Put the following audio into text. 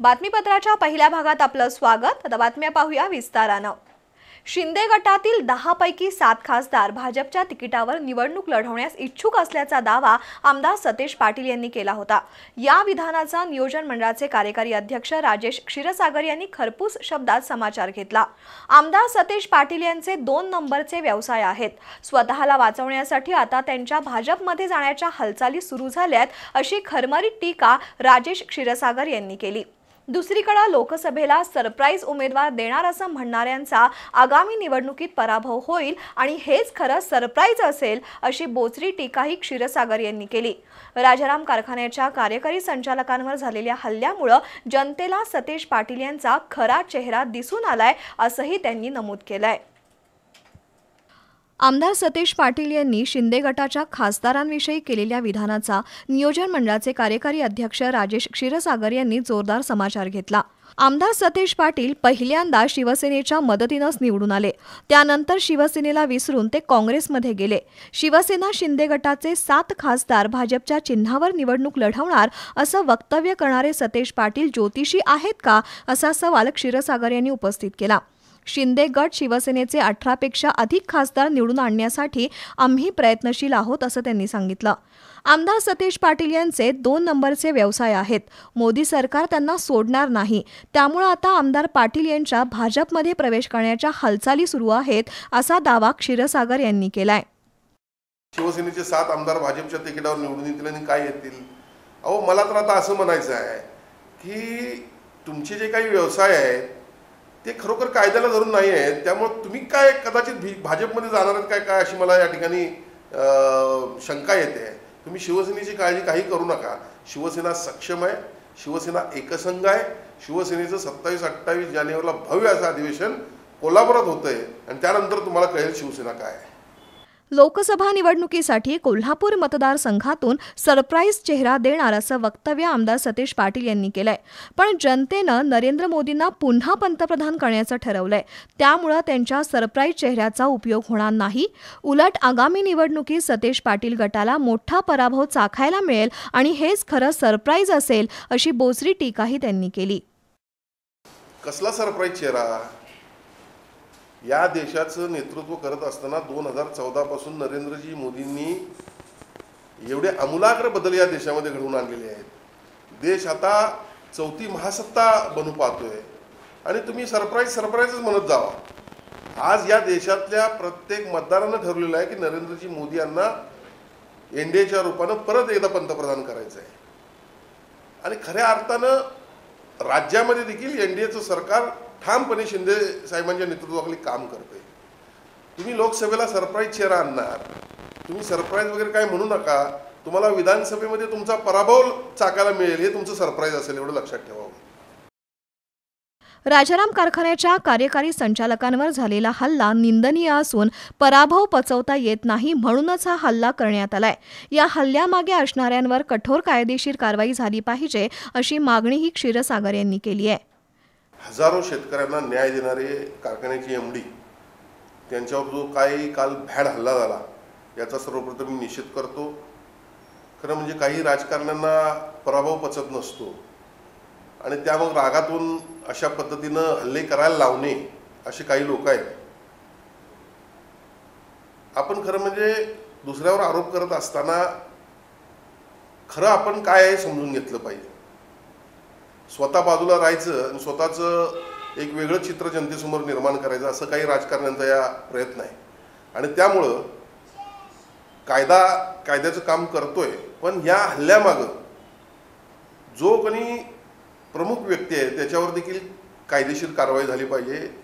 बातमीपत्राच्या पहिल्या भागात आपलं स्वागत. आता बातम्या पाहूया विस्तारानं. शिंदे गटातील दहा पैकी सात खासदार भाजपच्या तिकिटावर निवडणूक लढवण्यास इच्छुक असल्याचा दावा आमदार सतेज पाटील यांनी केला होता. या विधानाचा नियोजन मंडळाचे कार्यकारी अध्यक्ष राजेश क्षीरसागर यांनी खरपूस शब्दात समाचार घेतला. आमदार सतेज पाटील यांचे दोन नंबरचे व्यवसाय आहेत. स्वतःला वाचवण्यासाठी आता त्यांच्या भाजपमध्ये जाण्याच्या हालचाली सुरू झाल्यात अशी खरमरीत टीका राजेश क्षीरसागर यांनी केली. दुसरीकडे लोकसभेला सरप्राईज उमेदवार देणार असं म्हणणाऱ्यांचा आगामी निवडणुकीत पराभव होईल आणि हेच खरं सरप्राईज असेल अशी बोचरी टीकाही क्षीरसागर यांनी केली. राजाराम कारखान्याच्या कार्यकारी संचालकांवर झालेल्या हल्ल्यामुळं जनतेला सतेज पाटील यांचा खरा चेहरा दिसून आलाय असंही त्यांनी नमूद केलंय. आमदार सतीश पाटील यांनी शिंदे गटाच्या खासदारांविषयी केलेल्या विधानाचा नियोजन मंडळाचे कार्यकारी अध्यक्ष राजेश क्षीरसागर यांनी जोरदार समाचार घेतला. आमदार सतीश पाटील पहिल्यांदा शिवसेनेच्या मदतीनंच निवडून आले. त्यानंतर शिवसेनेला विसरून ते काँग्रेसमध्ये गेले. शिवसेना शिंदे गटाचे सात खासदार भाजपच्या चिन्हावर निवडणूक लढवणार असं वक्तव्य करणारे सतेश पाटील ज्योतिषी आहेत का असा सवाल क्षीरसागर यांनी उपस्थित केला. शिंदे गट शिवसेनेचे अठरापेक्षा अधिक खासदार निवडून आणण्यासाठी आम्ही प्रयत्नशील आहोत असं त्यांनी सांगितलं. आमदार सतेज पाटील यांचे दोन नंबरचे व्यवसाय आहेत. मोदी सरकार त्यांना सोडणार नाही. त्यामुळे आता आमदार पाटील यांच्या भाजपमध्ये प्रवेश करण्याच्या हालचाली सुरू आहेत असा दावा क्षीरसागर यांनी केलाय. शिवसेनेचे सात आमदार भाजपच्या तिकिटावर निवडून येतील आणि काय येतील? अहो मला तर आता असं म्हणायचं आहे की तुमचे जे काही व्यवसाय आहेत ते खरोखर कायद्याला धरून नाही आहेत त्यामुळे तुम्ही काय कदाचित भी भाजपमध्ये जाणार आहेत काय काय अशी मला या ठिकाणी शंका येते. तुम्ही शिवसेनेची काळजी काही करू नका. शिवसेना सक्षम आहे. शिवसेना एकसंघ आहे. शिवसेनेचं सत्तावीस अठ्ठावीस जानेवारीला भव्य असं अधिवेशन कोल्हापुरात होतंय. आणि त्यानंतर तुम्हाला कळेल शिवसेना काय आहे. लोकसभा निवडणुकीसाठी कोल्हापूर मतदारसंघातून सरप्राईज चेहरा देणार असं वक्तव्य आमदार सतीश पाटील यांनी केलंय. पण जनतेनं नरेंद्र मोदींना पुन्हा पंतप्रधान करण्याचं ठरवलंय. त्यामुळं त्यांच्या सरप्राईज चेहऱ्याचा उपयोग होणार नाही. उलट आगामी निवडणुकीत सतीश पाटील गटाला मोठा पराभव चाखायला मिळेल आणि हेच खरं सरप्राईज असेल अशी बोचरी टीकाही त्यांनी केली. कसला सरप्राईज चेहरा? या देशाचं नेतृत्व करत असताना दोन हजार चौदापासून नरेंद्रजी मोदींनी एवढे आमूलाग्र बदल या देशामध्ये घडवून आणलेले आहेत. देश आता चौथी महासत्ता बनू पाहतोय. आणि तुम्ही सरप्राईज सरप्राईजच म्हणत जावा. आज या देशातल्या प्रत्येक मतदारानं ठरलेलं आहे की नरेंद्रजी मोदी यांना एन डी एच्या रूपानं परत एकदा पंतप्रधान करायचं आहे. आणि खऱ्या अर्थानं राज्यामध्ये देखील एन डी एचं सरकार ठामपणे शिंदे साहेबांच्या नेतृत्वाखाली काम करते तुम्ही लोकसभेला सरप्राईज चेहरा आणणार. तुम्ही सरप्राईज वगैरे काय म्हणू नका. तुम्हाला विधानसभेमध्ये तुमचा पराभव चाकायला मिळेल हे तुमचं सरप्राईज असेल एवढं लक्षात ठेवावं राजाराम कारखान्याच्या कार्यकारी संचालकांवर झालेला हल्ला निंदनीय असून पराभव पचवता येत नाही म्हणूनच हा हल्ला करण्यात आलाय. या हल्ल्यामागे असणाऱ्यांवर कठोर कायदेशीर कारवाई झाली पाहिजे अशी मागणीही क्षीरसागर यांनी केली आहे. हजारो शेतकऱ्यांना न्याय देणारे कारखान्याची एम डी त्यांच्यावर जो काही काल भॅड हल्ला झाला याचा सर्वप्रथम मी निषेध करतो. खरं म्हणजे काही राजकारण्यांना पराभव पचत नसतो. आणि त्या मग रागातून अशा पद्धतीनं हल्ले करायला लावणे असे काही लोक आहेत. आपण खरं म्हणजे दुसऱ्यावर आरोप करत असताना खरं आपण काय आहे समजून घेतलं पाहिजे. स्वतः बाजूला राहायचं आणि स्वतःचं एक वेगळं चित्र जनतेसमोर निर्माण करायचं असं काही राजकारण्यांचा या प्रयत्न आहे. आणि त्यामुळं कायदा कायद्याचं काम करतोय पण ह्या हल्ल्यामागं जो कोणी प्रमुख व्यक्ती आहे त्याच्यावर देखील कायदेशीर कारवाई झाली पाहिजे.